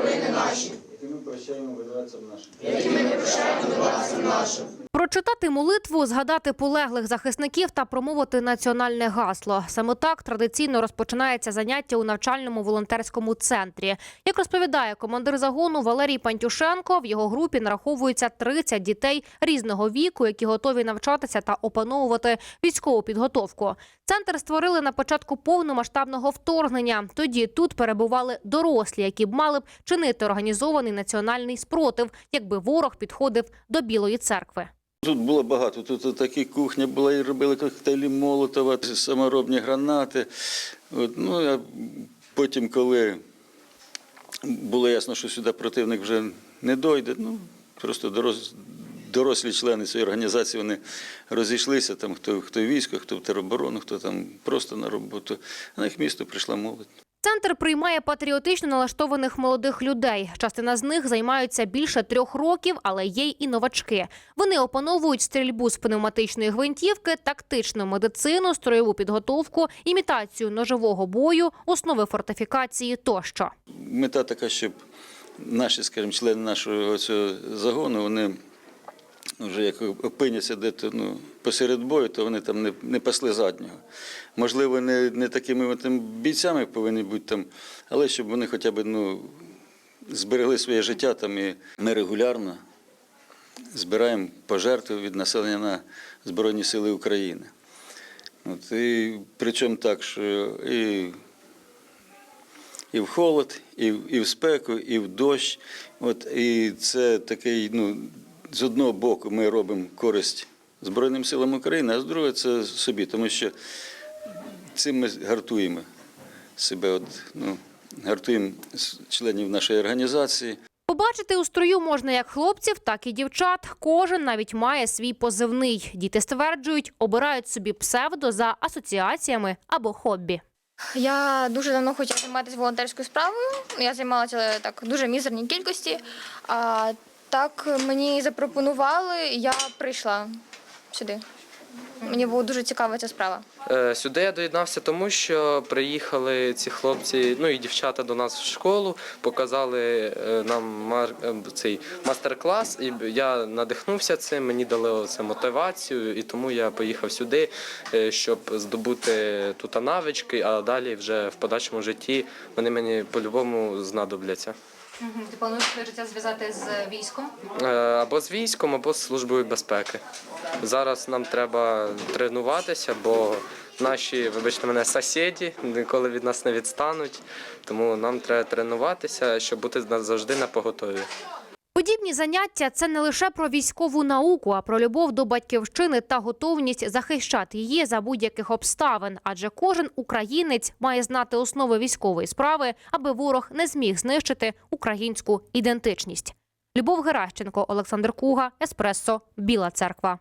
провини наші, які ми прощаємо винуватцям нашим. які ми прощаємо винуватцям нашим. Прочитати молитву, згадати полеглих захисників та промовити національне гасло. Саме так традиційно розпочинається заняття у навчальному волонтерському центрі. Як розповідає командир загону Валерій Пантюшенко, в його групі нараховується 30 дітей різного віку, які готові навчатися та опановувати військову підготовку. Центр створили на початку повномасштабного вторгнення. Тоді тут перебували дорослі, які б мали б чинити організований національний спротив, якби ворог підходив до Білої церкви. Тут було багато. Тут такі кухня була, і робили коктейлі Молотова, саморобні гранати. От, ну, а потім, коли було ясно, що сюди противник вже не дойде, ну, просто дорос, дорослі члени цієї організації вони розійшлися, там, хто, хто військо, хто в тероборону, хто там просто на роботу. А на їх місто прийшла молодь. Центр приймає патріотично налаштованих молодих людей. Частина з них займаються більше трьох років, але є й і новачки. Вони опановують стрільбу з пневматичної гвинтівки, тактичну медицину, строєву підготовку, імітацію ножового бою, основи фортифікації тощо. Мета така, щоб наші, скажімо, члени нашого цього загону, вони вже як опиняться де-то ну, посеред бою, то вони там не, не пасли заднього. Можливо, не, не такими там, бійцями повинні бути там, але щоб вони хоча б ну, зберегли своє життя там і ми збираємо пожертви від населення на Збройні Сили України. От, і причому так, що і і в холод, і і в спеку, і в дощ. От, і це такий, ну, з одного боку ми робимо користь Збройним силам України, а з другого це собі, тому що цим ми гартуємо себе, от, ну, гартуємо членів нашої організації. Побачити у строю можна як хлопців, так і дівчат. Кожен навіть має свій позивний. Діти стверджують, обирають собі псевдо за асоціаціями або хобі. Я дуже давно хотіла займатися волонтерською справою. Я займалася так дуже мізерній кількості. А так мені запропонували, я прийшла сюди. Мені була дуже цікава ця справа. Е, Сюди я доєднався тому, що приїхали ці хлопці, ну і дівчата до нас в школу, показали е, нам мар- е, цей мастер-клас, і я надихнувся цим, мені дали це мотивацію, і тому я поїхав сюди, щоб здобути тут навички, а далі вже в подальшому житті вони мені по-любому знадобляться. Ти плануєш своє життя зв'язати з військом? Е, Або з військом, або з службою безпеки. Зараз нам треба тренуватися, бо наші, вибачте мене, сусіди ніколи від нас не відстануть. Тому нам треба тренуватися, щоб бути завжди на поготові. Подібні заняття це не лише про військову науку, а про любов до батьківщини та готовність захищати її за будь-яких обставин. Адже кожен українець має знати основи військової справи, аби ворог не зміг знищити українську ідентичність. Любов Геращенко, Олександр Куга, Еспресо, Біла Церква.